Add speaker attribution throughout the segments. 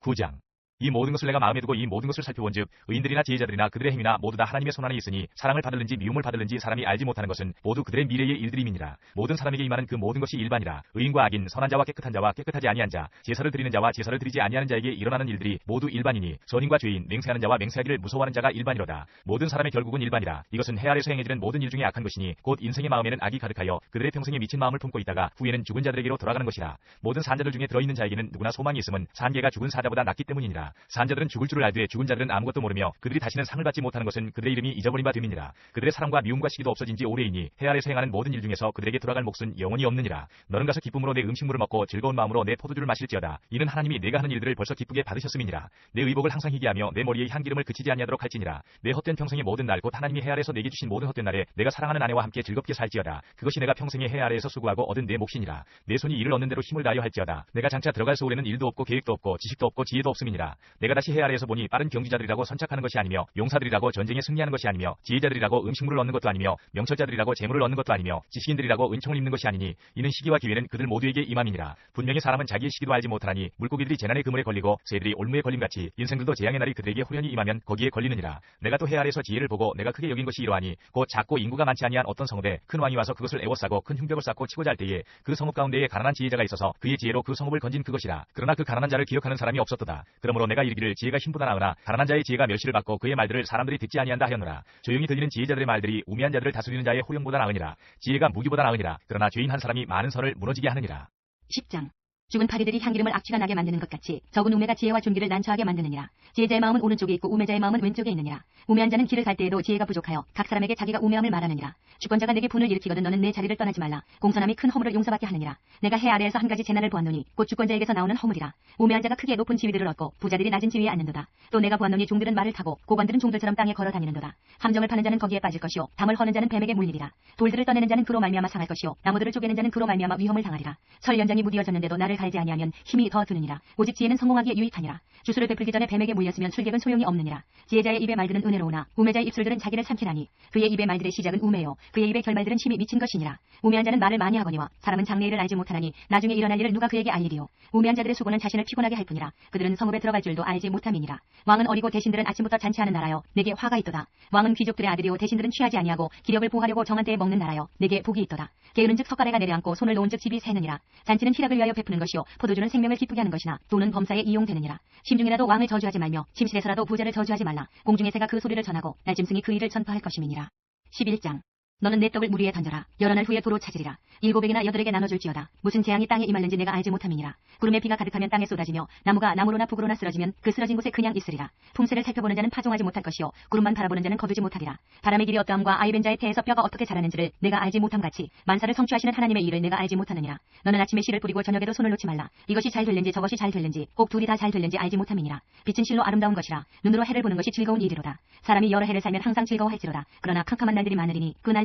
Speaker 1: 9장 이 모든 것을 내가 마음에 두고 이 모든 것을 살펴본즉 의인들이나 지혜자들이나 그들의 행위나 모두 다 하나님의 손안에 있으니 사랑을 받을는지 미움을 받을는지 사람이 알지 못하는 것은 모두 그들의 미래의 일들임이니라. 모든 사람에게 임하는 그 모든 것이 일반이라. 의인과 악인 선한 자와 깨끗한 자와 깨끗하지 아니한 자 제사를 드리는 자와 제사를 드리지 아니하는 자에게 일어나는 일들이 모두 일반이니 선인과 죄인 맹세하는 자와 맹세하기를 무서워하는 자가 일반이로다. 모든 사람의 결국은 일반이라. 이것은 해 아래서 행해지는 모든 일 중에 악한 것이니 곧 인생의 마음에는 악이 가득하여 그들의 평생에 미친 마음을 품고 있다가 후에는 죽은 자들에게로 돌아가는 것이라. 모든 산자들 중에 들어있는 자에게는 누구나 소망이 있음은 산개가 죽은 사자보다 낫기 때문이니라 산자들은 죽을 줄을 알되 죽은 자들은 아무것도 모르며 그들이 다시는 상을 받지 못하는 것은 그들의 이름이 잊어버린 바 됨이니라. 그들의 사랑과 미움과 시기도 없어진 지 오래이니 해 아래서 행하는 모든 일 중에서 그들에게 돌아갈 몫은 영원히 없느니라. 너는 가서 기쁨으로 내 음식물을 먹고 즐거운 마음으로 내 포도주를 마실지어다. 이는 하나님이 내가 하는 일들을 벌써 기쁘게 받으셨음이니라. 내 의복을 항상 희게 하며 내 머리에 향기름을 그치지 아니하도록 할지니라. 내 헛된 평생의 모든 날 곧 하나님이 해 아래에서 내게 주신 모든 헛된 날에 내가 사랑하는 아내와 함께 즐겁게 살지어다. 그것이 내가 평생에 해 아래에서 수고하고 얻은 내 몫이니라. 내 손이 이를 얻는 대로 힘을 다하여 할지어다. 내가 장차 들어갈 소울에는 일도 없고 계획도 없고 지식도 없고 지혜도 없음이니라 내가 다시 해 아래에서 보니 빠른 경주자들이라고 선착하는 것이 아니며 용사들이라고 전쟁에 승리하는 것이 아니며 지혜자들이라고 음식물을 얻는 것도 아니며 명철자들이라고 재물을 얻는 것도 아니며 지식인들이라고 은총을 입는 것이 아니니 이는 시기와 기회는 그들 모두에게 임함이니라. 분명히 사람은 자기의 시기도 알지 못하나니 물고기들이 재난의 그물에 걸리고 새들이 올무에 걸림같이 인생들도 재앙의 날이 그들에게 후련히 임하면 거기에 걸리느니라. 내가 또 해 아래서 지혜를 보고 내가 크게 여긴 것이 이러하니 곧 작고 인구가 많지 아니한 어떤 성읍에 큰 왕이 와서 그것을 애워싸고 큰 흉벽을 쌓고 치고자 할 때에 그 성읍 가운데에 가난한 지혜자가 있어서 그의 지혜로 그 성읍을 건진 그것이라. 그러나 그 가난한 자를 기억하는 사람이 없었도다. 그러므로 내가 이르기를 지혜가 힘보다 나으나 가난한 자의 지혜가 멸시를 받고 그의 말들을 사람들이 듣지 아니한다 하였노라. 조용히 들리는 지혜자들의 말들이 우매한 자들을 다스리는 자의 호령보다 나으니라. 지혜가 무기보다 나으니라. 그러나 죄인 한 사람이 많은 설을 무너지게 하느니라.
Speaker 2: 10장. 죽은 파리들이 향기름을 악취가 나게 만드는 것 같이 적은 우매가 지혜와 존귀를 난처하게 만드느니라. 지혜자의 마음은 오른쪽에 있고 우매자의 마음은 왼쪽에 있느니라. 우매한 자는 길을 갈 때에도 지혜가 부족하여 각 사람에게 자기가 우매함을 말하느니라. 주권자가 내게 분을 일으키거든 너는 내 자리를 떠나지 말라. 공손함이 큰 허물을 용서받게 하느니라. 내가 해 아래에서 한 가지 재난을 보았노니 곧 주권자에게서 나오는 허물이라. 우매한 자가 크게 높은 지위들을 얻고 부자들이 낮은 지위에 앉는도다. 또 내가 보았노니 종들은 말을 타고 고관들은 종들처럼 땅에 걸어 다니는도다. 함정을 파는 자는 거기에 빠질 것이요 담을 허는 자는 뱀에게 물리리라. 돌들을 떠내는 자는 그로 말미암아 상할 것이요 나무들을 쪼개는 자는 그로 말미암아 위험을 당하리라. 설 연장이 무디어졌는데도 나를 갈지 아니하면 힘이 더 드느니라. 오직 지혜는 성공하기에 유익하니라. 주술을 베풀기 전에 뱀에게 물렸으면 술객은 소용이 없느니라. 지혜자의 입의 말들은 은혜로우나 우매자의 입술들은 자기를 삼키나니 그의 입의 말들의 시작은 우매요 그의 입의 결말들은 힘이 미친 것이니라. 우매한 자는 말을 많이 하거니와 사람은 장래 일을 알지 못하나니 나중에 일어날 일을 누가 그에게 알리리요. 우매한 자들의 수고는 자신을 피곤하게 할 뿐이라. 그들은 성읍에 들어갈 줄도 알지 못함이니라. 왕은 어리고 대신들은 아침부터 잔치하는 나라여 내게 화가 있도다. 왕은 귀족들의 아들이요 대신들은 취하지 아니하고 기력을 보하려고 정한 때에 먹는 나라여 내게 복이 있도다. 게으른즉 석가래가 내려앉고 손을 놓은즉 집이 새느니라. 잔치는 희락을 위하여 베푸는 것이 요 포도주는 생명을 기쁘게 하는 것이나 돈은 범사에 이용되느니라. 심중이라도 왕을 저주하지 말며 침실에서라도 부자를 저주하지 말라. 공중의 새가 그 소리를 전하고 날짐승이 그 일을 전파할 것임이니라. 11장 너는 내 떡을 물 위에 던져라. 여러 날 후에 도로 찾으리라. 일곱에게나 여덟에게 나눠줄지어다. 무슨 재앙이 땅에 임할는지 내가 알지 못함이니라. 구름에 비가 가득하면 땅에 쏟아지며 나무가 나무로나 북으로나 쓰러지면 그 쓰러진 곳에 그냥 있으리라. 풍세를 살펴보는 자는 파종하지 못할 것이요 구름만 바라보는 자는 거두지 못하리라. 바람의 길이 어떠함과 아이벤 자의 태에서 뼈가 어떻게 자라는지를 내가 알지 못함 같이 만사를 성취하시는 하나님의 일을 내가 알지 못하느니라. 너는 아침에 씨를 뿌리고 저녁에도 손을 놓지 말라. 이것이 잘 될는지 저것이 잘 될는지 꼭 둘이 다 잘 될는지 알지 못함이니라. 빛은 실로 아름다운 것이라. 눈으로 해를 보는 것이 즐거운 일이로다. 사람이 여러 해를 살면 항상 즐거워할지로다. 그러나 캄캄한 날들이 많으리니 그날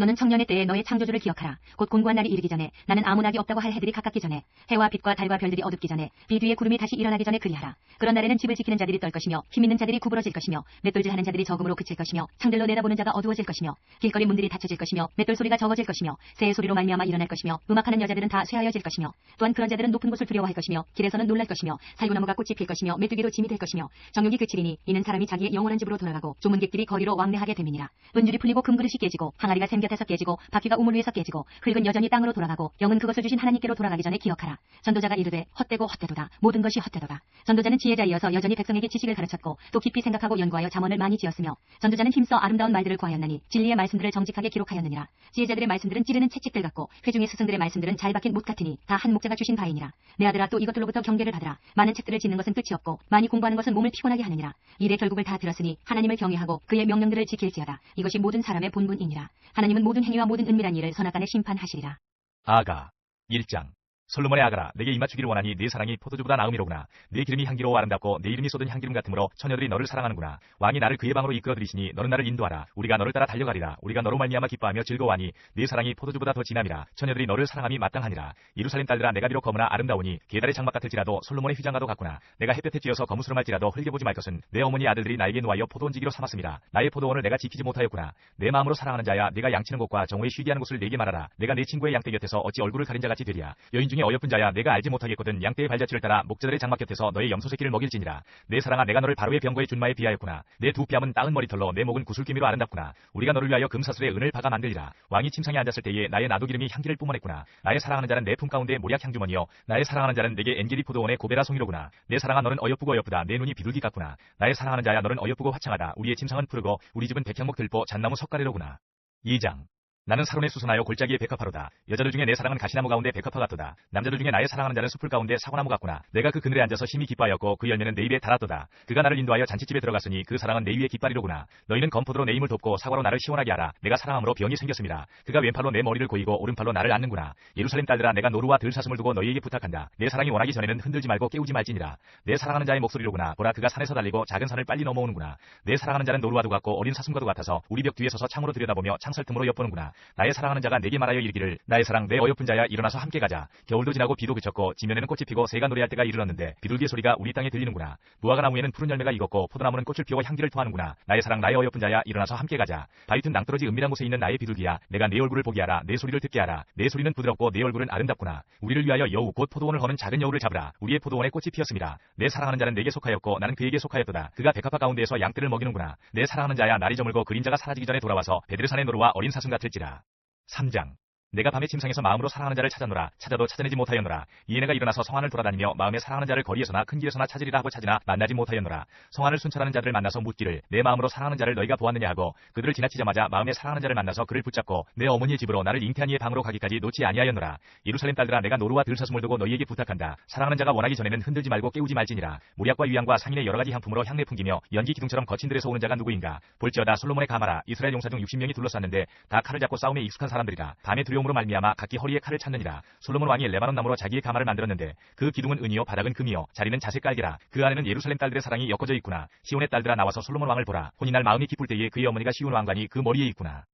Speaker 2: 너는 청년의 때에 너의 창조주를 기억하라. 곧 곤고한 날이 이르기 전에 나는 아무 낙이 없다고 할 해들이 가깝기 전에 해와 빛과 달과 별들이 어둡기 전에 비 뒤에 구름이 다시 일어나기 전에 그리하라. 그런 날에는 집을 지키는 자들이 떨 것이며 힘 있는 자들이 구부러질 것이며 맷돌질하는 자들이 적음으로 그칠 것이며 창들로 내다보는 자가 어두워질 것이며 길거리 문들이 닫혀질 것이며 맷돌 소리가 적어질 것이며 새의 소리로 말미암아 일어날 것이며 음악하는 여자들은 다 쇠하여질 것이며 또한 그런 자들은 높은 곳을 두려워할 것이며 길에서는 놀랄 것이며 살구나무가 꽃이 필 것이며 메뚜기도 짐이 될 것이며 정욕이 그치리니 이는 사람이 자기의 영원한 집으로 돌아가고 조문객들이 거리로 왕래하게 됨이니라. 은줄이 풀리고 금그릇이 깨지고 항아리가 샘 곁에서 깨지고 바퀴가 우물 위에서 깨지고 흙은 여전히 땅으로 돌아가고 영은 그것을 주신 하나님께로 돌아가기 전에 기억하라. 전도자가 이르되 헛되고 헛되도다. 모든 것이 헛되도다. 전도자는 지혜자이어서 여전히 백성에게 지식을 가르쳤고 또 깊이 생각하고 연구하여 잠언을 많이 지었으며 전도자는 힘써 아름다운 말들을 구하였나니 진리의 말씀들을 정직하게 기록하였느니라. 지혜자들의 말씀들은 찌르는 채찍들 같고 회중의 스승들의 말씀들은 잘 박힌 못 같으니 다 한 목자가 주신 바이니라. 내 아들아 또 이것들로부터 경계를 받으라. 많은 책들을 짓는 것은 끝이 없고 많이 공부하는 것은 몸을 피곤하게 하느니라. 일의 결국을 다 들었으니 하나님을 경외하고 그의 명령들을 지킬지어다. 이것이 모든 사람의 본분이니라. 하나님 은 모든 행위와 모든 은밀한 일을 선악간에 심판하시리라.
Speaker 1: 아가 1장 솔로몬의 아가라 내게 입맞추기를 원하니 네 사랑이 포도주보다 나음이로구나. 네 기름이 향기로워 아름답고 네 이름이 쏟은 향기름 같으므로 처녀들이 너를 사랑하는구나. 왕이 나를 그의 방으로 이끌어 들이시니 너는 나를 인도하라. 우리가 너를 따라 달려가리라. 우리가 너로 말미암아 기뻐하며 즐거워하니 네 사랑이 포도주보다 더 진함이라. 처녀들이 너를 사랑함이 마땅하니라. 이루살렘 딸들아 내가 비록 거무나 아름다우니 계달의 장막 같을지라도 솔로몬의 휘장과도 같구나. 내가 햇볕에 쬐어서 거무스름할지라도 흘겨보지 말 것은 내 어머니 아들들이 나에게 놓아여 포도원지기로 삼았습니다. 나의 포도원을 내가 지키지 못하였구나. 내 마음으로 사랑하는 자야. 내가 양치는 곳과 정오에 쉬게 하는 곳을 내게 말하라. 내가 내 친구의 양떼 곁에서 어찌 얼굴을 가린 자같이 되리야 여인 중에 어여쁜 자야 내가 알지 못하겠거든 양떼의 발자취를 따라 목자들의 장막 곁에서 너의 염소 새끼를 먹일지니라. 내 사랑아 내가 너를 바로의 병거의 준마에 비하였구나. 내 두 뺨은 따은 머리털로 내 목은 구슬기미로 아름답구나. 우리가 너를 위하여 금사슬에 은을 박아 만들리라. 왕이 침상에 앉았을 때에 나의 나도 기름이 향기를 뿜어냈구나. 나의 사랑하는 자는 내 품 가운데 모략 향주머니여. 나의 사랑하는 자는 내게 엔게리 포도원의 고베라 송이로구나. 내 사랑아 너는 어여쁘고 어여쁘다. 내 눈이 비둘기 같구나. 나의 사랑하는 자야 너는 어여쁘고 화창하다. 우리의 침상은 푸르고 우리 집은 백향목 들보 잣나무 석가래로구나. 2장 나는 사론에 수선하여 골짜기에 백합화로다. 여자들 중에 내 사랑은 가시나무 가운데 백합화 같도다. 남자들 중에 나의 사랑하는 자는 숲을 가운데 사과나무 같구나. 내가 그 그늘에 앉아서 심히 기뻐하였고 그 열매는 내 입에 달았도다. 그가 나를 인도하여 잔치집에 들어갔으니 그 사랑은 내 위에 깃발이로구나. 너희는 검포도로 내 힘을 돕고 사과로 나를 시원하게 하라. 내가 사랑함으로 병이 생겼습니다. 그가 왼팔로 내 머리를 고이고 오른팔로 나를 안는구나. 예루살렘 딸들아 내가 노루와 들사슴을 두고 너희에게 부탁한다. 내 사랑이 원하기 전에는 흔들지 말고 깨우지 말지니라. 내 사랑하는 자의 목소리로구나. 보라 그가 산에서 달리고 작은 산을 빨리 넘어오는구나. 내 사랑하는 자는 노루와도 같고 어린 사슴과도 같아서 우리 벽 뒤에 서서 창으로 들여다보며 창살 틈으로 엿보는구나. 나의 사랑하는 자가 내게 말하여 이르기를 나의 사랑 내 어여쁜 자야 일어나서 함께 가자. 겨울도 지나고 비도 그쳤고 지면에는 꽃이 피고 새가 노래할 때가 이르렀는데 비둘기의 소리가 우리 땅에 들리는구나. 무화과 나무에는 푸른 열매가 익었고 포도나무는 꽃을 피워 향기를 토하는구나. 나의 사랑 나의 어여쁜 자야 일어나서 함께 가자. 바위튼 낭떠러지 은밀한 곳에 있는 나의 비둘기야 내가 내 얼굴을 보게 하라. 내 소리를 듣게 하라. 내 소리는 부드럽고 내 얼굴은 아름답구나. 우리를 위하여 여우 곧 포도원을 허는 작은 여우를 잡으라. 우리의 포도원에 꽃이 피었습니다. 내 사랑하는 자는 내게 속하였고 나는 그에게 속하였도다. 그가 백합화 가운데에서 양떼를 먹이는구나. 내 사랑하는 자야 날이 저물고 그림자가 사라지기 전에 돌아와서 베드르산의 노루와 어린 사슴 같을지 라. 3장 내가 밤에 침상에서 마음으로 사랑하는 자를 찾아노라. 찾아도 찾아내지 못하였노라. 이에 내가 일어나서 성안을 돌아다니며 마음에 사랑하는 자를 거리에서나 큰 길에서나 찾으리라 하고 찾으나 만나지 못하였노라. 성안을 순찰하는 자들을 만나서 묻기를 내 마음으로 사랑하는 자를 너희가 보았느냐 하고 그들을 지나치자마자 마음에 사랑하는 자를 만나서 그를 붙잡고 내 어머니의 집으로 나를 잉태한 이의 방으로 가기까지 놓지 아니하였노라. 예루살렘 딸들아 내가 노루와 들사슴을 두고 너희에게 부탁한다. 사랑하는 자가 원하기 전에는 흔들지 말고 깨우지 말지니라. 모략과 유향과 상인의 여러 가지 향품으로 향내 풍기며 연기 기둥처럼 거친 들에서 오는 자가 누구인가? 볼지어다 솔로몬의 가마라. 이스라엘 용사 중 60명이 둘러쌌는데 다 칼을 잡고 싸움에 익숙한 사람들이라. 밤의 두려 움으로 말미암아 각기 허리에 칼을 찾느니라. 솔로몬 왕이 레바논 나무로 자기의 가마를 만들었는데 그 기둥은 은이요 바닥은 금이요. 자리는 자색 깔개라. 그 안에는 예루살렘 딸들의 사랑이 엮어져 있구나. 시온의 딸들아 나와서 솔로몬 왕을 보라. 날 마음이 기쁠 때에 그의 어머니가 시온 왕관이 그 머리에 있구나.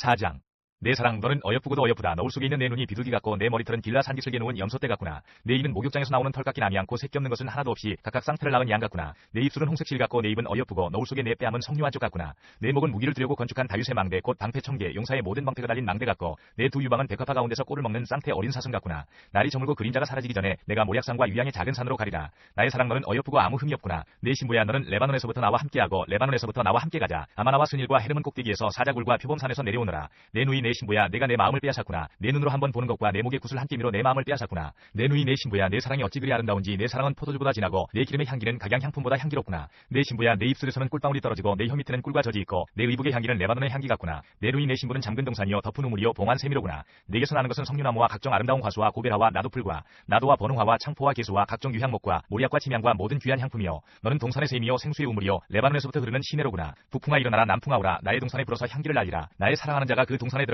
Speaker 1: 4장 내 사랑 너는 어여쁘고도 어여쁘다. 너울 속에 있는 내 눈이 비둘기 같고 내 머리털은 길라 산기슭에 놓은 염소떼 같구나. 내 입은 목욕장에서 나오는 털 같긴 암이 않고 새끼 없는 것은 하나도 없이 각각 쌍태를 낳은 양 같구나. 내 입술은 홍색실 같고 내 입은 어여쁘고 너울 속에 내 뺨은 석류 한 쪽 같구나. 내 목은 무기를 들여고 건축한 다윗의 망대 곧 방패 청개 용사의 모든 방패가 달린 망대 같고 내 두 유방은 백합화 가운데서 꼴을 먹는 쌍태 어린 사슴 같구나. 날이 저물고 그림자가 사라지기 전에 내가 모략산과 유양의 작은 산으로 가리라. 나의 사랑 너는 어여쁘고 아무 흠이 없구나. 내 신부야 너는 레바논에서부터 나와 함께하고 레바논에서부터 나와 함께 가자. 아마나와 스닐과 헤르몬 꼭대기에서 사자굴과 표범산에서 내려오너라. 내 누이 내 신부야 내가 내 마음을 빼앗았구나. 내 눈으로 한번 보는 것과 내 목의 구슬 한 끼미로 내 마음을 빼앗았구나. 내 누이 내 신부야 내 사랑이 어찌 그리 아름다운지 내 사랑은 포도주보다 진하고 내 기름의 향기는 각양 향품보다 향기롭구나. 내 신부야 내 입술에서는 꿀방울이 떨어지고 내 혀 밑에는 꿀과 젖이 있고 내 의복의 향기는 레바논의 향기 같구나. 내 누이 내 신부는 잠근 동산이요 덮은 우물이요 봉한 세미로구나. 내게서 나는 것은 석류나무와 각종 아름다운 과수와 고베라와 나도풀과 나도와 번홍화와 창포와 개수와 각종 유향목과 모리약과 침향과 모든 귀한 향품이요. 너는 동산의 샘이요 생수의 우물이요 레바논에서부터 흐르는 시내로구나. 북풍아 일어나라 남풍아 오라 나의 동산에 불어서 향기를 날리라. 나의 사랑하는 자가 그 동산에 들어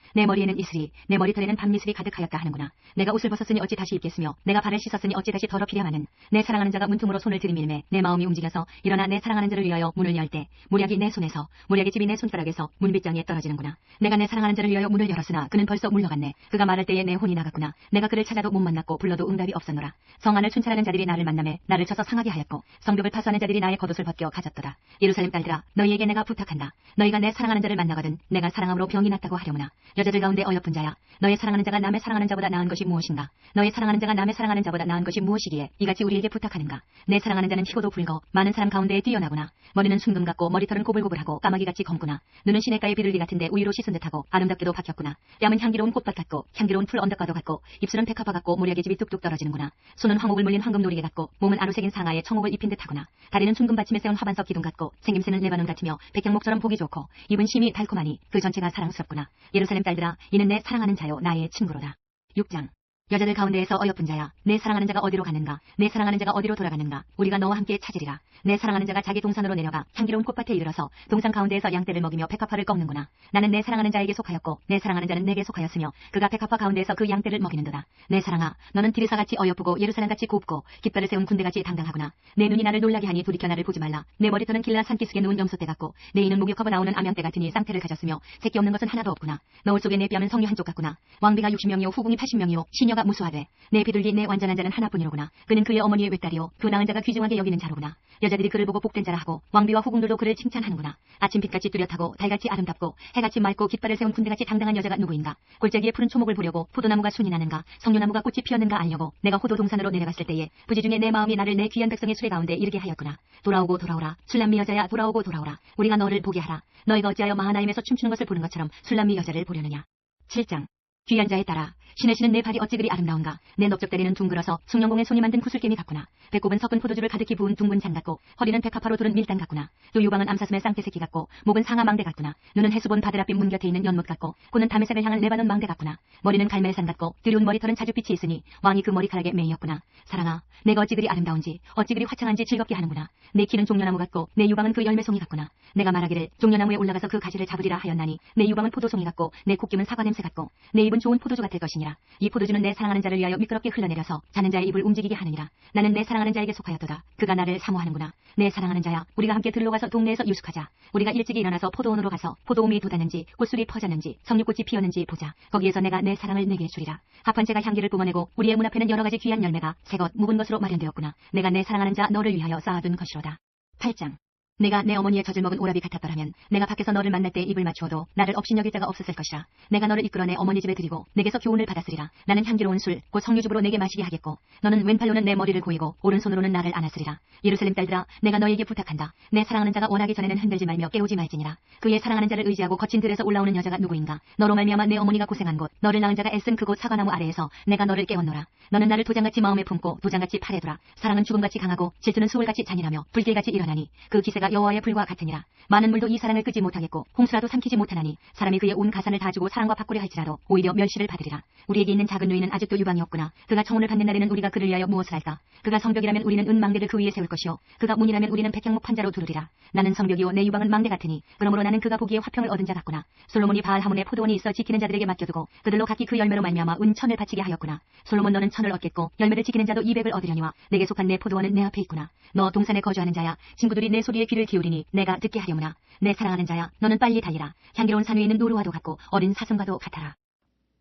Speaker 2: 내 머리에는 이슬이 내 머리털에는 밤미슬이 가득하였다 하는구나. 내가 옷을 벗었으니 어찌 다시 입겠으며 내가 발을 씻었으니 어찌 다시 더럽히랴마는. 내 사랑하는 자가 문틈으로 손을 들이밀매 내 마음이 움직여서 일어나 내 사랑하는 자를 위하여 문을 열때 모략이 내 손에서 모략의 집이 내 손가락에서 문빗장에 떨어지는구나. 내가 내 사랑하는 자를 위하여 문을 열었으나 그는 벌써 물러갔네. 그가 말할 때에 내 혼이 나갔구나. 내가 그를 찾아도 못 만났고 불러도 응답이 없었노라. 성안을 춘찰하는 자들이 나를 만남에 나를 쳐서 상하게 하였고 성벽을 파수하는 자들이 나의 겉옷을 벗겨 가졌도다. 예루살렘 딸들아 너희에게 내가 부탁한다. 너희가 내 사랑하는 자를 만나거든 내가 사랑함으로 병이 났다고 하려무나 여자들 가운데 어여쁜 자야. 너의 사랑하는 자가 남의 사랑하는 자보다 나은 것이 무엇인가? 너의 사랑하는 자가 남의 사랑하는 자보다 나은 것이 무엇이기에 이같이 우리에게 부탁하는가? 내 사랑하는 자는 희고도 붉어 많은 사람 가운데에 뛰어나구나. 머리는 순금 같고 머리털은 고불고불하고 까마귀같이 검구나. 눈은 시냇가의 비둘기 같은데 우유로 씻은 듯하고 아름답게도 박혔구나. 뺨은 향기로운 꽃밭 같고 향기로운 풀 언덕과도 같고 입술은 백합화 같고 모략의 집이 뚝뚝 떨어지는구나. 손은 황옥을 물린 황금 노리개 같고 몸은 아루색인 상하에 청옥을 입힌 듯하구나. 다리는 순금 받침에 세운 화반석 기둥 같고 생김새는 레바논 같으며 백향목처럼 보기 좋고 입은 심이 달콤하니 그 전체가 사랑스럽구나. 예루살렘 딸 딸들아 이는 내 사랑하는 자요 나의 친구로다. 6장 여자들 가운데에서 어여쁜 자야. 내 사랑하는 자가 어디로 가는가? 내 사랑하는 자가 어디로 돌아가는가? 우리가 너와 함께 찾으리라. 내 사랑하는 자가 자기 동산으로 내려가 향기로운 꽃밭에 이르러서 동산 가운데에서 양떼를 먹이며 백합화를 꺾는구나. 나는 내 사랑하는 자에게 속하였고 내 사랑하는 자는 내게 속하였으며 그가 백합화 가운데에서 그 양떼를 먹이는도다. 내 사랑아 너는 디르사같이 어여쁘고 예루살렘같이 곱고 깃발을 세운 군대같이 당당하구나. 내 눈이 나를 놀라게 하니 돌이켜 나를 보지 말라. 내 머리털은 길라 산기슭에 누운 염소떼 같고 내 이는 목욕하고 나오는 암양떼 같으니 쌍태를 가졌으며 새끼 없는 것은 하나도 없구나. 너울 속에 내 뼈는 성류 한쪽 같구나. 왕비가 60명이요 후궁이 80명이요 시녀가 무수하되 내 비둘기 내 완전한 자는 하나뿐이로구나. 그는 그의 어머니의 외딸이요. 그 낳은 자가 귀중하게 여기는 자로구나. 여자들이 그를 보고 복된 자라 하고 왕비와 후궁들도 그를 칭찬하는구나. 아침빛같이 뚜렷하고 달같이 아름답고 해같이 맑고 깃발을 세운 군대같이 당당한 여자가 누구인가? 골짜기에 푸른 초목을 보려고 포도나무가 순이 나는가? 성류나무가 꽃이 피었는가 알려고 내가 호도 동산으로 내려갔을 때에 부지 중에 내 마음이 나를 내 귀한 백성의 수레 가운데 이르게 하였구나. 돌아오고 돌아오라. 술람미 여자야 돌아오고 돌아오라. 우리가 너를 보게 하라. 너희가 어찌하여 마하나임에서 춤추는 것을 보는 것처럼 술람미 여자를 보려느냐? 7장. 귀한 자에 따라 신의 신은 내 발이 어찌 그리 아름다운가? 내 넓적다리는 둥글어서 숭령공의 손이 만든 구슬겜이 같구나. 배꼽은 섞은 포도주를 가득히 부은 둥근 잔 같고 허리는 백합화로 두른 밀당 같구나. 또 유방은 암사슴의 쌍태 새끼 같고 목은 상아 망대 같구나. 눈은 해수본 바드라빛 문 곁에 있는 연못 같고 코는 담에색을 향한 레바논 망대 같구나. 머리는 갈멜산 같고 드리운 머리털은 자주빛이 있으니 왕이 그 머리카락에 매이었구나. 사랑아 내가 어찌 그리 아름다운지 어찌 그리 화창한지 즐겁게 하는구나. 내 키는 종려나무 같고 내 유방은 그 열매송이 같구나. 내가 말하기를 종려나무에 올라가서 그 가지를 잡으리라 하였나니 내 유방은 포도송이 같고 내 콧김은 사과 냄새 같고 내 입은 좋은 포도주 같을 것이니 라. 이 포도주는 내 사랑하는 자를 위하여 미끄럽게 흘러내려서 자는 자의 입을 움직이게 하느니라. 나는 내 사랑하는 자에게 속하였도다. 그가 나를 사모하는구나. 내 사랑하는 자야 우리가 함께 들로 가서 동네에서 유숙하자. 우리가 일찍이 일어나서 포도원으로 가서 포도움이 돋았는지 꽃술이 퍼졌는지 석류꽃이 피었는지 보자. 거기에서 내가 내 사랑을 내게 주리라. 합한채가 향기를 뿜어내고 우리의 문 앞에는 여러 가지 귀한 열매가 새것 묵은 것으로 마련되었구나. 내가 내 사랑하는 자 너를 위하여 쌓아둔 것이로다. 8장 내가 내 어머니의 젖을 먹은 오라비 같았더라면 내가 밖에서 너를 만날 때 입을 맞추어도 나를 없이 여길 자가 없었을 것이라. 내가 너를 이끌어 내 어머니 집에 드리고 내게서 교훈을 받았으리라. 나는 향기로운 술곧 석류즙으로 내게 마시게 하겠고 너는 왼팔로는 내 머리를 고이고 오른손으로는 나를 안았으리라. 예루살렘 딸들아 내가 너에게 부탁한다. 내 사랑하는 자가 원하기 전에는 흔들지 말며 깨우지 말지니라. 그의 사랑하는 자를 의지하고 거친 들에서 올라오는 여자가 누구인가? 너로 말미암아 내 어머니가 고생한 곳 너를 낳은 자가 애쓴 그곳 사과나무 아래에서 내가 너를 깨웠노라. 너는 나를 도장같이 마음에 품고 도장같이 팔에 두라. 사랑은 죽음같이 강하고 질투는 수월같이 잔인하며 불길같이 일어나니 그 기세가 여호와의 불과 같으니라. 많은 물도 이 사랑을 끄지 못하겠고 홍수라도 삼키지 못하나니 사람이 그의 온 가산을 다 주고 사랑과 바꾸려 할지라도 오히려 멸시를 받으리라. 우리에게 있는 작은 누이는 아직도 유방이 없구나. 그가 청혼을 받는 날에는 우리가 그를 위하여 무엇을 할까? 그가 성벽이라면 우리는 은망대를 그 위에 세울 것이요. 그가 문이라면 우리는 백향목 판자로 두르리라. 나는 성벽이요. 내 유방은 망대 같으니 그러므로 나는 그가 보기에 화평을 얻은 자 같구나. 솔로몬이 바알 하몬의 포도원이 있어 지키는 자들에게 맡겨두고 그들로 각기 그 열매로 말미암아 은 천을 바치게 하였구나. 솔로몬 너는 천을 얻겠고 열매를 지키는 자도 이백을 얻으려니와 내게 속한 내 포도원은 내 앞에 있구나. 너 동산에 거주하는 자야. 친구들이 내 소리에 귀를 기울이니 내가 듣게 하려무나. 내 사랑하는 자야 너는 빨리 달리라. 향기로운 산 위에 있는 노루와도 같고 어린 사슴과도 같아라.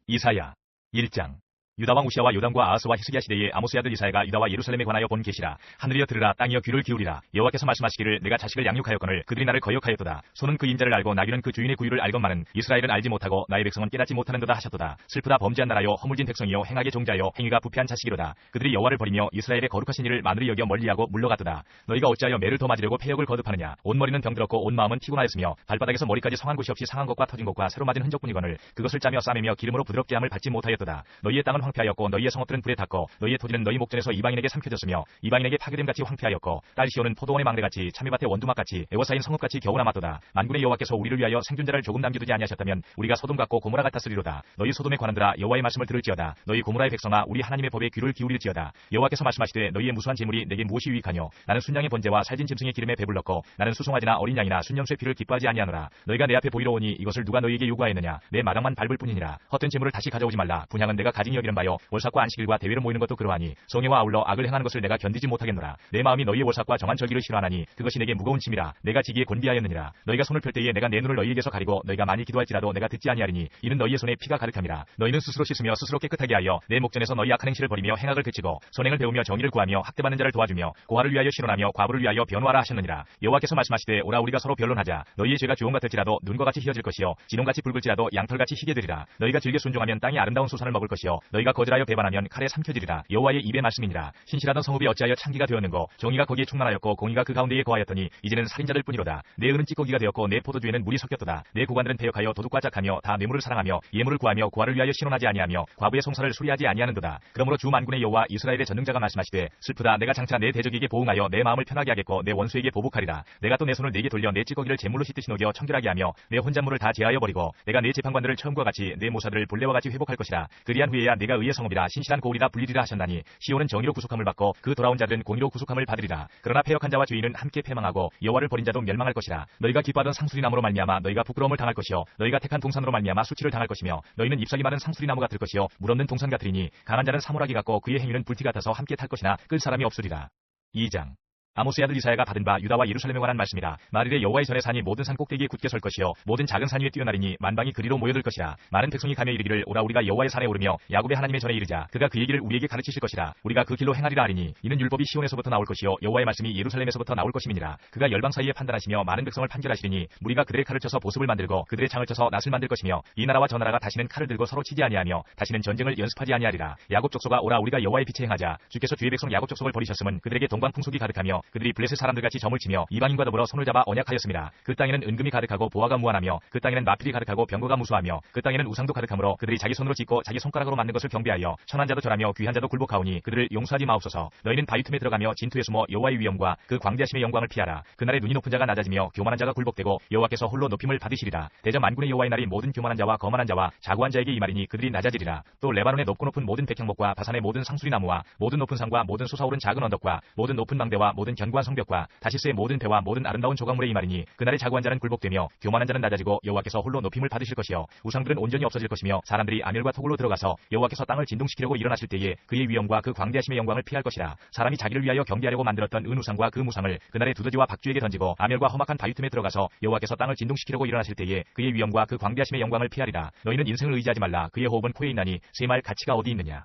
Speaker 1: 이사야 1장 유다왕 우시아와 요담과 아하스와 히스기야 시대에 아모스의 아들 이사야가 유다와 예루살렘에 관하여 본 계시라. 하늘이여 들으라 땅이여 귀를 기울이라. 여호와께서 말씀하시기를 내가 자식을 양육하였거늘 그들이 나를 거역하였도다. 소는 그 임자를 알고 나귀는 그 주인의 구유를 알건만은 이스라엘은 알지 못하고 나의 백성은 깨닫지 못하는도다 하셨도다. 슬프다 범죄한 나라여 허물진 백성이여 행하게 종자여 행위가 부패한 자식이로다. 그들이 여호와를 버리며 이스라엘의 거룩하신 일을 마누리 여겨 멀리하고 물러가도다. 너희가 어찌하여 매를 더 맞으려고 폐역을 거듭하느냐? 온 머리는 병들었고 온 마음은 피곤하였으며 발바닥에서 머리까지 성한 곳이 없이 상한 것과 터진 것과 새로 맞은 흔적뿐이거늘 그것을 짜며 싸매며 기름으로 부드럽게 함을 받지 못하였도다. 너희의 땅은 황폐하였고 너희의 성읍들은 불에 탔고 너희의 토지는 너희 목전에서 이방인에게 삼켜졌으며 이방인에게 파괴됨같이 황폐하였고 딸 시오는 포도원의 망대같이 참외밭의 원두막같이 애워싸인 성읍같이 겨우 남았도다. 만군의 여호와께서 우리를 위하여 생존자를 조금 남겨두지 아니하셨다면 우리가 소돔 같고 고모라 같았으리로다. 너희 소돔의 관원들아 여호와의 말씀을 들을지어다. 너희 고모라의 백성아 우리 하나님의 법에 귀를 기울일지어다. 여호와께서 말씀하시되 너희의 무수한 재물이 내게 무엇이 유익하뇨? 나는 순양의 번제와 살진 짐승의 기름에 배불렀고 나는 수송아지나 어린 양이나 순염소의 피를 기뻐하지 아니하노라. 너희가 내 앞에 보이러 오니 이것을 누가 너희에게 요구하였느냐? 내 마당만 밟을 뿐이니라. 헛된 재물을 다시 가져오지 말라. 분양은 내가 가진 여기는 바여 월삭과 안식일과 대회로 모이는 것도 그러하니 성애와 아울러 악을 행하는 것을 내가 견디지 못하겠노라. 내 마음이 너희의 월삭과 정한 절기를 싫어하나니 그것이 내게 무거운 짐이라. 내가 지기에 곤비하였느니라. 너희가 손을 펼 때에 내가 내 눈을 너희에게서 가리고 너희가 많이 기도할지라도 내가 듣지 아니하리니 이는 너희의 손에 피가 가득함이라. 너희는 스스로 씻으며 스스로 깨끗하게 하여 내 목전에서 너희 악한 행실을 버리며 행악을 그치고 선행을 배우며 정의를 구하며 학대받는 자를 도와주며 고아를 위하여 신원하며 과부를 위하여 변호하라 하셨느니라. 여호와께서 말씀하시되 오라 우리가 서로 변론하자. 너희의 죄가 주홍 같을지라도 눈과 같이 희어질 것이요 진홍같이 붉을지라도 양털같이 희게 되리라. 너희가 즐겨 순종하면 땅이 아름다운 소산을 먹을 것이요 너희가 너희가 거절하여 배반하면 칼에 삼켜지리라. 여호와의 입의 말씀이니라. 신실하던 성읍이 어찌하여 창기가 되었는고? 정의가 거기에 충만하였고 공의가 그 가운데에 거하였더니 이제는 살인자들 뿐이로다. 내 은은 찌꺼기가 되었고 내 포도주에는 물이 섞였도다. 내 고관들은 배역하여 도둑과 짝하며 다 뇌물을 사랑하며 예물을 구하며 구하를 위하여 신원하지 아니하며 과부의 송사를 수리하지 아니하는도다. 그러므로 주 만군의 여호와 이스라엘의 전능자가 말씀하시되 슬프다. 내가 장차 내 대적에게 보응하여 내 마음을 편하게 하겠고 내 원수에게 보복하리라. 내가 또 내 손을 내게 돌려 내 찌꺼기를 제물로 씻듯이 녹여 청결하게 하며 내 혼잣물을 다 제하여 버리고 내가 내 재판관들을 처음과 같이 내 모사들을 본래와 같이 회복할 것이라. 그리한 후에야 내가 의의 성읍이라 신실한 고울이라 불리리라 하셨나니 시온은 정의로 구속함을 받고 그 돌아온 자들은 공의로 구속함을 받으리라. 그러나 패역한 자와 죄인은 함께 패망하고 여호와를 버린 자도 멸망할 것이라. 너희가 기뻐하던 상수리 나무로 말미암아 너희가 부끄러움을 당할 것이요. 너희가 택한 동산으로 말미암아 수치를 당할 것이며 너희는 잎사귀 많은 상수리 나무 같을 것이요. 물 없는 동산 같으리니 강한 자는 사물하기 같고 그의 행위는 불티 같아서 함께 탈 것이나 끌 사람이 없으리라. 2장 아모스의 아들 이사야가 받은 바 유다와 예루살렘에 관한 말씀이라. 말일에 여호와의 전에 산이 모든 산 꼭대기에 굳게 설 것이요 모든 작은 산 위에 뛰어나리니 만방이 그리로 모여들 것이라. 많은 백성이 가며 이르기를 오라 우리가 여호와의 산에 오르며 야곱의 하나님의 전에 이르자. 그가 그 얘기를 우리에게 가르치실 것이라. 우리가 그 길로 행하리라 하리니 이는 율법이 시온에서부터 나올 것이요 여호와의 말씀이 예루살렘에서부터 나올 것임이니라. 그가 열방 사이에 판단하시며 많은 백성을 판결하시리니 무리가 그들의 칼을 쳐서 보습을 만들고 그들의 창을 쳐서 낫을 만들 것이며 이 나라와 저 나라가 다시는 칼을 들고 서로 치지 아니하며 다시는 전쟁을 연습하지 아니하리라. 야곱 족속아 오라 우리가 여호와의 빛에 행하자. 주께서 주의 백성 야곱 족속을 버리셨음은 그들에게 동방 풍속이 가득하며 그들이 블레셋 사람들 같이 점을 치며 이방인과 더불어 손을 잡아 언약하였습니다. 그 땅에는 은금이 가득하고 보화가 무한하며 그 땅에는 마필이 가득하고 병거가 무수하며 그 땅에는 우상도 가득하므로 그들이 자기 손으로 짓고 자기 손가락으로 만든 것을 경배하여 천한 자도 절하며 귀한 자도 굴복하오니 그들을 용서하지 마옵소서. 너희는 바위 틈에 들어가며 진투에 숨어 여호와의 위엄과 그 광대하심의 영광을 피하라. 그날에 눈이 높은 자가 낮아지며 교만한 자가 굴복되고 여호와께서 홀로 높임을 받으시리라. 대저 만군의 여호와의 날이 모든 교만한 자와 거만한 자와 자고한 자에게 이 말이니 그들이 낮아지리라. 또 레바논의 높고 높은 모든 백향목과 바산의 모든 상수리 나무와 모든 높은 산과 모든 솟아오른 작은 언덕과 모든 높은 망대와 모든 견고한 성벽과 다시스의 모든 배와 모든 아름다운 조각물의 이말이니 그날의 자고한 자는 굴복되며 교만한 자는 낮아지고 여호와께서 홀로 높임을 받으실 것이요 우상들은 온전히 없어질 것이며 사람들이 아멸과 토굴로 들어가서 여호와께서 땅을 진동시키려고 일어나실 때에 그의 위엄과 그 광대하심의 영광을 피할 것이라 사람이 자기를 위하여 경배하려고 만들었던 은우상과 그 무상을 그날의 두더지와 박쥐에게 던지고 아멸과 험악한 바위 틈에 들어가서 여호와께서 땅을 진동시키려고 일어나실 때에 그의 위엄과 그 광대하심의 영광을 피하리라 너희는 인생을 의지하지 말라 그의 호흡은 코에 있나니 세 말 가치가 어디 있느냐?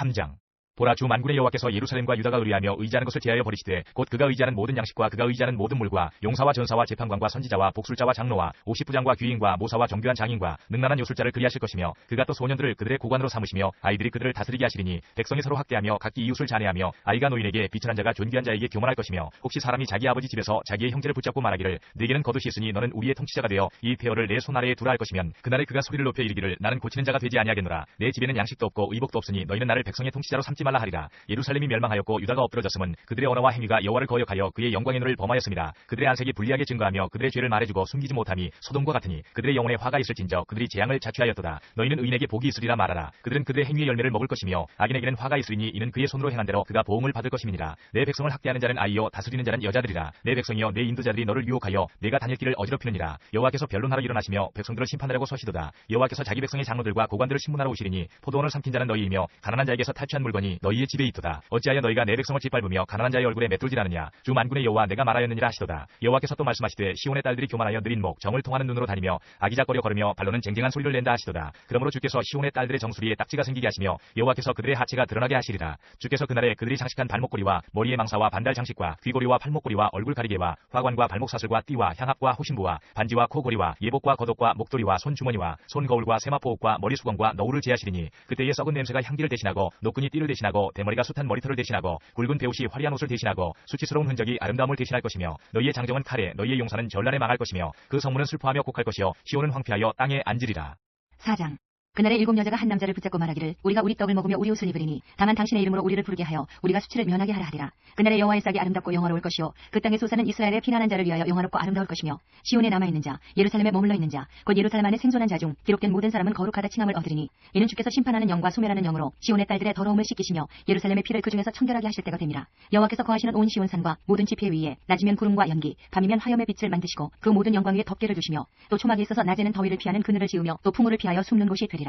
Speaker 1: 3장 보라 주 만군의 여호와께서 예루살렘과 유다가 의뢰하며 의지하는 것을 제하여 버리시되 곧 그가 의지하는 모든 양식과 그가 의지하는 모든 물과 용사와 전사와 재판관과 선지자와 복술자와 장로와 오십부장과 귀인과 모사와 정교한 장인과 능란한 요술자를 그리하실 것이며 그가 또 소년들을 그들의 고관으로 삼으시며 아이들이 그들을 다스리게 하시리니 백성이 서로 학대하며 각기 이웃을 잔해하며 아이가 노인에게 비천한 자가 존귀한 자에게 교만할 것이며 혹시 사람이 자기 아버지 집에서 자기의 형제를 붙잡고 말하기를 내게는 겉옷이 있으니 너는 우리의 통치자가 되어 이 폐허를 내 손 아래에 두라 할 것이면 그날에 그가 소리를 높여 이르기를 나는 고치는 자가 되지 아니하겠노라. 내 집에는 양식도 없고 의복도 없으니 너희는 나를 백성의 통치자로 삼지 말라 하리라 예루살렘이 멸망하였고 유다가 엎드러졌음은 그들의 언어와 행위가 여호와를 거역하여 그의 영광의 눈을 범하였습니다. 그들의 안색이 불리하게 증거하며 그들의 죄를 말해주고 숨기지 못함이 소돔과 같으니 그들의 영혼에 화가 있을진저 그들이 재앙을 자취하였도다. 너희는 의인에게 복이 있으리라 말하라. 그들은 그들의 행위의 열매를 먹을 것이며 악인에게는 화가 있으리니 이는 그의 손으로 행한 대로 그가 보응을 받을 것임이니라. 내 백성을 학대하는 자는 아이요 다스리는 자는 여자들이라. 내 백성이여 내 인도자들이 너를 유혹하여 내가 다닐 길을 어지럽히느니라. 여호와께서 변론하러 일어나시며 백성들을 심판하려고 서시도다. 여호와께서 자기 백성의 장로들과 고관들을 신문하러 오시리니 포도원을 삼킨 자는 너희이며 가난한 자에게서 탈취한 물건이 너희의 집에 있도다. 어찌하여 너희가 내 백성을 짓밟으며 가난한 자의 얼굴에 맷돌질 하느냐? 주 만군의 여호와 내가 말하였느니라 하시도다. 여호와께서 또 말씀하시되 시온의 딸들이 교만하여 느린 목 정을 통하는 눈으로 다니며 아기작거려 걸으며 발로는 쟁쟁한 소리를 낸다 하시도다. 그러므로 주께서 시온의 딸들의 정수리에 딱지가 생기게 하시며 여호와께서 그들의 하체가 드러나게 하시리라. 주께서 그날에 그들이 장식한 발목걸이와 머리의 망사와 반달 장식과 귀고리와 팔목걸이와 얼굴 가리개와 화관과 발목 사슬과 띠와 향압과 호신부와 반지와 코걸이와 예복과 겉옷과 목도리와 손주머니와 손거울과 세마포옷과 머리 수건과 너울을 제하시리니 그때의 썩은 냄새가 향기를 대신하고 노끈이 띠를 대신하고 대머리가 숱한 머리털을 대신하고 굵은 배옷이 화려한 옷을 대신하고 수치스러운 흔적이 아름다움을 대신할 것이며 너희의 장정은 칼에 너희의 용사는 전란에 망할 것이며 그 성문은 슬퍼하며 곡할 것이요 시온은 황폐하여 땅에 앉으리라.
Speaker 2: 4장 그날에 일곱 여자가 한 남자를 붙잡고 말하기를 우리가 우리 떡을 먹으며 우리 옷을 입으리니 다만 당신의 이름으로 우리를 부르게 하여 우리가 수치를 면하게 하라 하리라. 그날에 여호와의 싹이 아름답고 영화로울 것이요 그 땅에 솟아는 이스라엘의 피난한 자를 위하여 영화롭고 아름다울 것이며 시온에 남아 있는 자 예루살렘에 머물러 있는 자 곧 예루살렘 안에 생존한 자 중 기록된 모든 사람은 거룩하다 칭함을 얻으리니 이는 주께서 심판하는 영과 소멸하는 영으로 시온의 딸들의 더러움을 씻기시며 예루살렘의 피를 그 중에서 청결하게 하실 때가 됨이라. 여호와께서 거하시는 온 시온산과 모든 지폐 위에 낮이면 구름과 연기 밤이면 화염의 빛을 만드시고 그 모든 영광 위에 덮개를 두시며 또 초막이 있어서 낮에는 더위를 피하는 그늘을 지으며 또 풍우를 피하여 숨는 곳이 되리라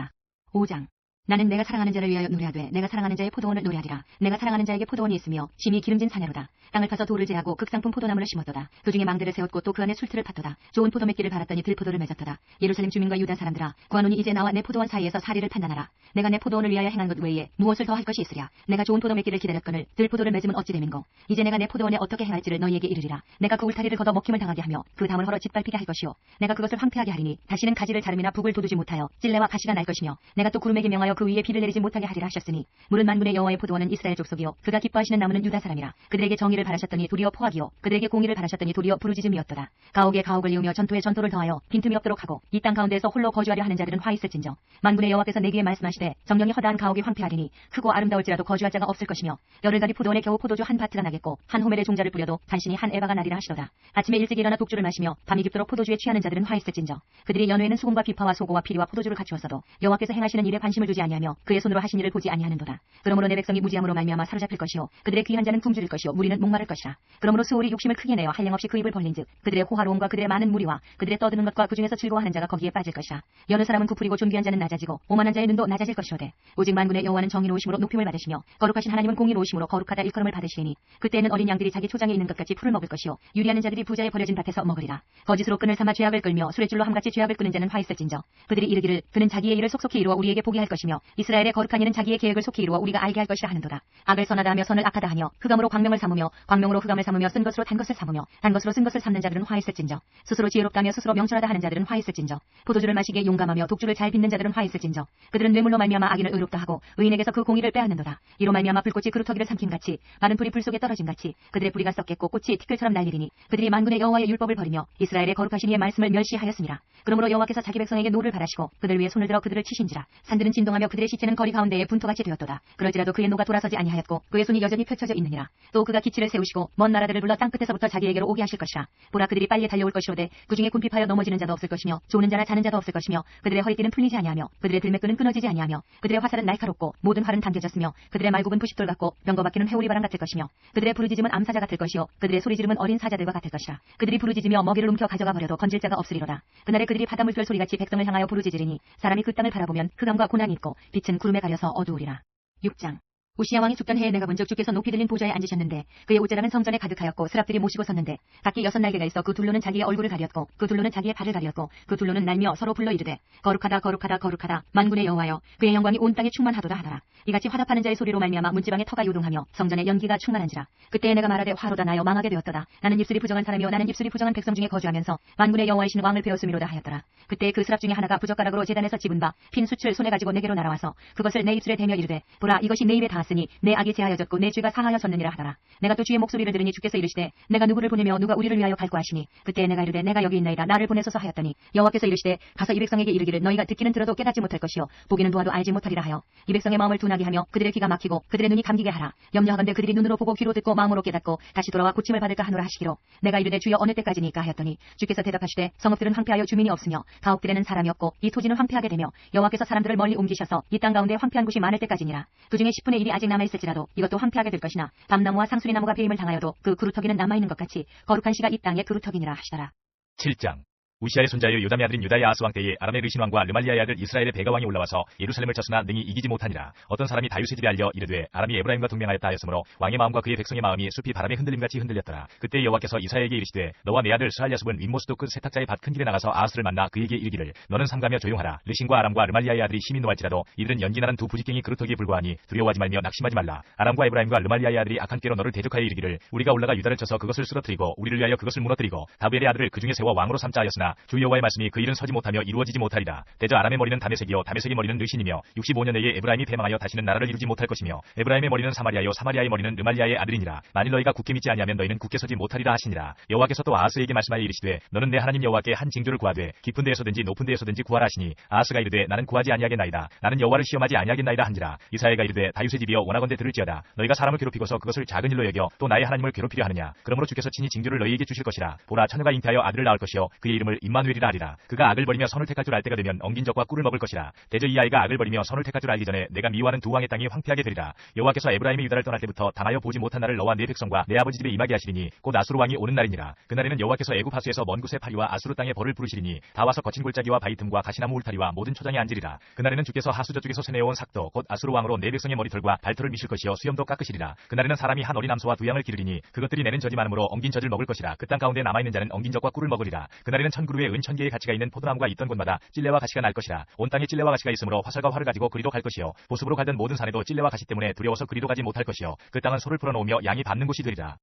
Speaker 2: 5장 나는 내가 사랑하는 자를 위하여 노래하되 내가 사랑하는 자의 포도원을 노래하리라. 내가 사랑하는 자에게 포도원이 있으며 심이 기름진 사냐로다. 땅을 파서 돌을 제하고 극상품 포도나무를 심었도다. 그 중에 망대를 세웠고 또 그 안에 술틀을 팠도다. 좋은 포도 맺기를 바랐더니 들포도를 맺었도다. 예루살렘 주민과 유다 사람들아 구하노니 이제 나와 내 포도원 사이에서 사리를 판단하라. 내가 내 포도원을 위하여 행한 것 외에 무엇을 더 할 것이 있으랴? 내가 좋은 포도 맺기를 기다렸거늘 들포도를 맺으면 어찌 됨인고? 이제 내가 내 포도원에 어떻게 행할지를 너희에게 이르리라. 내가 그 울타리를 걷어 먹힘을 당하게 하며 그 담을 헐어 짓밟히게 할 것이요 내가 그것을 황폐하게 하리니 다시는 가지를 자름이나 북을 돋우지 못하여 찔레와 가시가 날 것이며 내가 또 구름에게 명하여 그 위에 비를 내리지 못하게 하리라 하셨으니 물은 만군의 여호와의 포도원은 이스라엘 족속이요. 그가 기뻐하시는 나무는 유다 사람이라. 그들에게 정의를 바라셨더니 도리어 포악이요. 그들에게 공의를 바라셨더니 도리어 부르짖음이었도다. 가옥에 가옥을 이으며 전투에 전투를 더하여 빈틈이 없도록 하고 이 땅 가운데에서 홀로 거주하려 하는 자들은 화 있을진저 만군의 여호와께서 내게 말씀하시되 정령이 허다한 가옥이 황폐하리니 크고 아름다울지라도 거주할 자가 없을 것이며 열흘가리 포도원에 겨우 포도주 한 바트가 나겠고 한 호멜의 종자를 뿌려도 간신히 한 에바가 나리라 하시도다. 아침에 일찍 일어나 독주를 마시며 밤이 깊도록 포도주에 취하는 자들은 화 있을진저 그들이 연후에는 수금과 비파와 소고와 피리와 포도주를 갖추었어도 여호와께서 행하시는 일에 관심을 두지 아니 하며 그의 손으로 하신 일을 보지 아니하는도다. 그러므로 내 백성이 무지함으로 말미암아 사로잡힐 것이요. 그들의 귀한 자는 굶주릴 것이요. 무리는 목마를 것이라. 그러므로 수월이 욕심을 크게 내어 한량없이 그 입을 벌린즉 그들의 호화로움과 그들의 많은 무리와 그들의 떠드는 것과 그 중에서 즐거워하는 자가 거기에 빠질 것이라. 여느 사람은 부풀이고 존귀한 자는 낮아지고 오만한 자의 눈도 낮아질 것이로되 오직 만군의 여호와는 정의로우심으로 높임을 받으시며 거룩하신 하나님은 공의로우심으로 거룩하다 일컬음을 받으시리니 그때에는 어린 양들이 자기 초장에 있는 것 같이 풀을 먹을 것이요. 유리하는 자들이 부자의 버려진 밭에서 먹으리라. 거짓으로 끈을 삼아 죄악을 끌며 수레줄로 함같이 죄악을 끄는 자는 화 있을진저. 그들이 이르기를 그는 자기의 일을 속속히 이루어 우리에게 보게 할 것이며 이스라엘의 거룩한 이는 자기의 계획을 속히 이루어 우리가 알게 할 것이라 하는도다. 악을 선하다 하며 선을 악하다 하며 흑암으로 광명을 삼으며 광명으로 흑암을 삼으며 쓴 것으로 단 것을 삼으며 단 것으로 쓴 것을 삼는 자들은 화 있을진저. 스스로 지혜롭다며 스스로 명철하다 하는 자들은 화 있을진저. 포도주를 마시기에 용감하며 독주를 잘 빚는 자들은 화 있을진저. 그들은 뇌물로 말미암아 악인을 의롭다 하고 의인에게서 그 공의를 빼앗는도다. 이로 말미암아 불꽃이 그루터기를 삼킴 같이 마른 불이 불 속에 떨어진 같이 그들의 뿌리가 썩겠고 꽃이 티끌처럼 날리리니 그들이 만군의 여호와의 율법을 버리며 이스라엘의 거룩하신 이의 말씀을 멸시하였습니다. 그러므로 여호와께서 자기 백성에게 노를 바라시고 그들 위에 손을 들어 그들을 치신지라. 산들은 진동하며 그들의 시체는 거리 가운데에 분토같이 되었도다. 그럴지라도 그의 노가 돌아서지 아니하였고 그의 손이 여전히 펼쳐져 있느니라. 또 그가 기치를 세우시고 먼 나라들을 불러 땅끝에서부터 자기에게로 오게 하실 것이라. 보라 그들이 빨리 달려올 것이로되 그 중에 굶핍하여 넘어지는 자도 없을 것이며 조는 자나 자는 자도 없을 것이며 그들의 허리띠는 풀리지 아니하며 그들의 들매끈은 끊어지지 아니하며 그들의 화살은 날카롭고 모든 활은 당겨졌으며 그들의 말굽은 부싯돌 같고 병거 바퀴는 회오리 바람 같을 것이며 그들의 부르짖음은 암사자 같을 것이요. 그들의 소리 지름은 어린 사자들과 같을 것이라. 그들이 부르짖으며 먹이를 움켜 가져가 버려도 건질 자가 없으리로다. 그날에 그들이 바닷물결 소리같이 백성을 향하여 부르짖으리니 사람이 그 땅을 바라보면 흑암과 고난이 있고 빛은 구름에 가려서 어두우리라. 6장 우시아 왕이 죽던 해에 내가 본적 주께서 높이 들린 보좌에 앉으셨는데 그의 옷자락은 성전에 가득하였고 스랍들이 모시고 섰는데 각기 여섯 날개가 있어 그 둘로는 자기의 얼굴을 가렸고 그 둘로는 자기의 발을 가렸고 그 둘로는 날며 서로 불러 이르되 거룩하다 거룩하다 거룩하다. 만군의 여호와여 그의 영광이 온 땅에 충만하도다 하더라. 이같이 화답하는 자의 소리로 말미암아 문지방에 터가 요동하며 성전에 연기가 충만한지라. 그때에 내가 말하되 화로다 나여 망하게 되었도다. 나는 입술이 부정한 사람이요 나는 입술이 부정한 백성 중에 거주하면서 만군의 여호와이신 왕을 배웠음이로다 하였더라. 그때 그 스랍 중에 하나가 부젓가락으로 재단에서 집은 바핀 숯을 손에 가지고 내게로 날아와서 그것을 내 입술에 대며 이르되 보라 이것이 내 입에 닿았 으니 내 악이 제하여졌고 내 죄가 사하여졌느니라 하더라. 내가 또 주의 목소리를 들으니 주께서 이르시되 내가 누구를 보내며 누가 우리를 위하여 갈고 하시니 그때 내가 이르되 내가 여기 있나이다. 나를 보내소서 하였더니 여호와께서 이르시되 가서 이 백성에게 이르기를 너희가 듣기는 들어도 깨닫지 못할 것이요 보기는 보아도 알지 못하리라 하여 이 백성의 마음을 둔하게 하며 그들의 귀가 막히고 그들의 눈이 감기게 하라. 염려하건대 그들이 눈으로 보고 귀로 듣고 마음으로 깨닫고 다시 돌아와 고침을 받을까 하노라 하시기로 내가 이르되 주여 어느 때까지니까 하였더니 주께서 대답하시되 성읍들은 황폐하여 주민이 없으며 가옥들에는 사람이 없고 이 토지는 황폐하게 되며 여호와께서 사람들을 멀리 옮기셔서 이 땅 가운데 황폐한 곳이 많을 때까지니라. 그 중에 10분의 1이 아직 남아 있을지라도 이것도 황폐하게 될 것이나 밤나무와 상수리나무가 배임을 당하여도 그 그루터기는 남아 있는 것 같이 거룩한 씨가 이 땅의 그루터기니라 하시더라.
Speaker 1: 7장 우시아의 손자여 요담의 아들인 유다의 아스 왕 때에 아람의 르신왕과 르말리아의 아들 이스라엘의 베가왕이 올라와서 예루살렘을 쳤으나 능히 이기지 못하니라. 어떤 사람이 다윗의 집에 알려 이르되 아람이 에브라임과 동맹하였다 하였으므로 왕의 마음과 그의 백성의 마음이 숲이 바람에 흔들림같이 흔들렸더라. 그때 여호와께서 이사야에게 이르시되 너와 내 아들 스알야숲은 윗모스도 그 세탁자의 밭 큰 길에 나가서 아하스를 만나 그에게 이르기를 너는 삼가며 조용하라. 르신과 아람과 르말리아의 아들이 힘이 노할지라도 이들은 연기나는 두 부직갱이 그루터기에 불과하니 두려워하지 말며 낙심하지 말라. 아람과 에브라임과 르말리아의 아들이 악한 꾀로 너를 대적하여 이르기를 우리가 올라가 유다를 쳐서 그것을 쓰러뜨리고 우리를 위하여 그것을 무너뜨리고 다비엘의 아들을 그 중에 세워 왕으로 삼자 하였으나 주 여호와의 말씀이 그 일은 서지 못하며 이루어지지 못하리라. 대저 아람의 머리는 다메색이요 다메색의 머리는 르신이며 65년 내에 에브라임이 패망하여 다시는 나라를 이루지 못할 것이며 에브라임의 머리는 사마리아요 사마리아의 머리는 르말리아의 아들이니라. 만일 너희가 굳게 믿지 아니하면 너희는 굳게 서지 못하리라 하시니라. 여호와께서 또 아하스에게 말씀하여 이르시되 너는 내 하나님 여호와께 한 징조를 구하되 깊은 데에서든지 높은 데에서든지 구하라 하시니 아하스가 이르되 나는 구하지 아니하겠나이다. 나는 여호와를 시험하지 아니하겠나이다 한지라. 이사야가 이르되 다윗의 집이여 원하건대 들을지어다. 너희가 사람을 괴롭히고서 그것을 작은 일로 여겨 또 나의 하나님을 괴롭히려 하느냐. 그러므로 주께서 친히 징조를 너희에게 주실 것이라. 보라 처녀가 잉태하여 아들을 낳을 것이요 그의 이름을 임마누엘이라 하리라. 그가 악을 버리며 선을 택할 줄 알 때가 되면 엉긴 적과 꿀을 먹을 것이라. 대저 이 아이가 악을 버리며 선을 택할 줄 알기 전에 내가 미워하는 두 왕의 땅이 황폐하게 되리라. 여호와께서 에브라임이 유다를 떠날 때부터 당하여 보지 못한 날을 너와 네 백성과 내 아버지 집에 임하게 하시리니 곧 아수르 왕이 오는 날이니라. 그날에는 여호와께서 애굽 하수에서 먼 곳의 파리와 아수르 땅의 벌을 부르시리니 다 와서 거친 골짜기와 바위 틈과 가시나무 울타리와 모든 초장에 앉으리라. 그날에는 주께서 하수 저쪽에서 세내어온 삭도 곧 아수르 왕으로 네 백성의 머리털과 발털을 미실 것이요 수염도 깎으시리라. 그날에는 사람이 한 어린 암소와 두 양을 기르리니 그것들이 내는 젖이 많으므로 엉긴 젖을 먹을 것이라. 그 땅 가운데 남아 있는 자는 엉긴 젖과 꿀을 먹으리라. 그날에는 천 그루의 은천 개의 가치가 있는 포도나무가 있던 곳마다 찔레와 가시가 날 것이라. 온 땅에 찔레와 가시가 있으므로 화살과 활을 가지고 그리로 갈 것이요 보습으로 가던 모든 산에도 찔레와 가시 때문에 두려워서 그리로 가지 못할 것이요 그 땅은 소를 풀어놓으며 양이 밟는 곳이 되리라.